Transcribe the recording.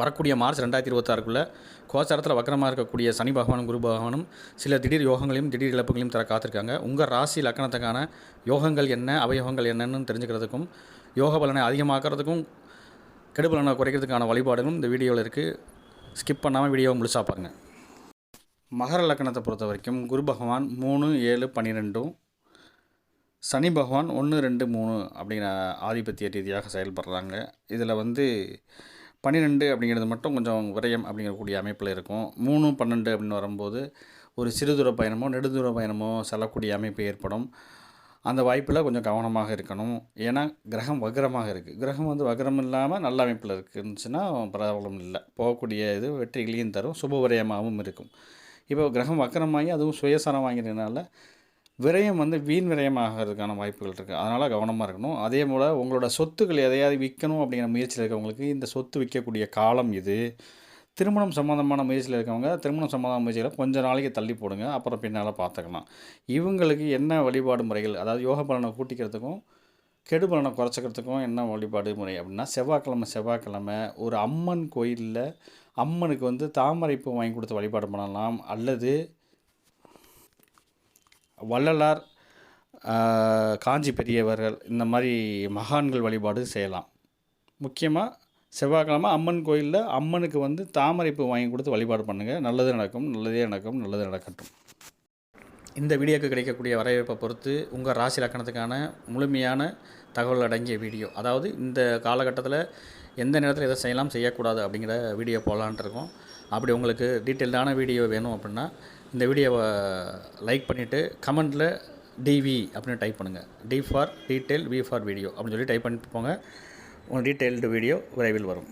வரக்கூடிய மார்ச் ரெண்டாயிரத்தி இருபத்தாறுக்குள்ளே கோச்சாரத்தில் வக்கரமாக இருக்கக்கூடிய சனி பகவானும் குரு பகவானும் சில திடீர் யோகங்களையும் திடீர் இழப்புகளையும் தர காத்திருக்காங்க. உங்கள் ராசி லக்கணத்துக்கான யோகங்கள் என்ன அவயோகங்கள் என்னன்னு தெரிஞ்சுக்கிறதுக்கும் யோக பலனை அதிகமாக்கிறதுக்கும் கெடு பலனை குறைக்கிறதுக்கான வழிபாடுகளும் இந்த வீடியோவில் இருக்குது ஸ்கிப் பண்ணாமல் வீடியோவை முழுசாக பாருங்கள் மகர லக்கணத்தை பொறுத்த வரைக்கும் குரு பகவான் மூணு ஏழு பன்னிரெண்டும் சனி பகவான் ஒன்று ரெண்டு மூணு அப்படிங்கிற ஆதிபத்திய ரீதியாக செயல்படுறாங்க. இதில் வந்து பன்னிரெண்டு அப்படிங்கிறது மட்டும் கொஞ்சம் விரயம் அப்படிங்கக்கூடிய அமைப்பில் இருக்கும். மூணு பன்னெண்டு அப்படின்னு வரும்போது ஒரு சிறுதூர பயணமோ நெடுதூர பயணமோ செல்லக்கூடிய அமைப்பு ஏற்படும். அந்த வாய்ப்பில் கொஞ்சம் கவனமாக இருக்கணும். ஏன்னா கிரகம் வக்ரமாக இருக்குது கிரகம் வந்து வக்ரம் இல்லாமல் நல்ல அமைப்பில் இருந்துச்சுன்னா ப்ராப்ளம் இல்லை. போகக்கூடிய இது வெற்றிகளையும் தரும். சுப விரயமாகவும் இருக்கும். இப்போ கிரகம் வக்கரமாகி அதுவும் சுயசரம் வாங்கிறதுனால விரயம் வந்து வீண் விரயமாகிறதுக்கான வாய்ப்புகள் இருக்குது அதனால் கவனமாக இருக்கணும். அதே போல் உங்களோட சொத்துக்கள் எதையாவது விற்கணும் அப்படிங்கிற முயற்சியில் இருக்கவங்களுக்கு இந்த சொத்து விற்கக்கூடிய காலம் இது. திருமணம் சம்மந்தமான முயற்சியில் இருக்கவங்க திருமணம் சம்மந்தமான முயற்சிகளை கொஞ்சம் நாளைக்கு தள்ளி போடுங்க. அப்புறம் பின்னால் பார்த்துக்கலாம் இவங்களுக்கு என்ன வழிபாடு முறைகள்? அதாவது யோக பலனை கூட்டிக்கிறதுக்கும் கெடு பலனை குறைச்சிக்கிறதுக்கும் என்ன வழிபாடு முறை அப்படின்னா செவ்வாய்க்கிழமை செவ்வாய்க்கிழமை ஒரு அம்மன் கோயிலில் அம்மனுக்கு வந்து தாமரைப்பூ வாங்கி கொடுத்து வழிபாடு பண்ணலாம். அல்லது வள்ளலார் காஞ்சி பெரியவர்கள் இந்த மாதிரி மகான்கள் வழிபாடு செய்யலாம். முக்கியமாக செவ்வாய்க்கிழமை அம்மன் கோயிலில் அம்மனுக்கு வந்து தாமரைப்பூ வாங்கி கொடுத்து வழிபாடு பண்ணுங்கள் நல்லது நடக்கும் நல்லதே நடக்கும் நல்லது நடக்கட்டும். இந்த வீடியோக்கு கிடைக்கக்கூடிய வரவேற்பை பொறுத்து உங்கள் ராசி லக்கணத்துக்கான முழுமையான தகவல் அடங்கிய வீடியோ. அதாவது இந்த காலகட்டத்தில் எந்த நேரத்தில் எதை செய்யலாம் செய்யக்கூடாது அப்படிங்கிற வீடியோ போடலான்ட்டு இருக்கோம். அப்படி உங்களுக்கு டீட்டெயில்டான வீடியோ வேணும் அப்படின்னா இந்த வீடியோவை லைக் பண்ணிவிட்டு கமெண்ட்டில் டிவி அப்படின்னு டைப் பண்ணுங்கள் T for detail V for video அப்படின்னு சொல்லி டைப் பண்ணிட்டு போங்க. உங்கள் டீட்டெயில்டு வீடியோ விரைவில் வரும்.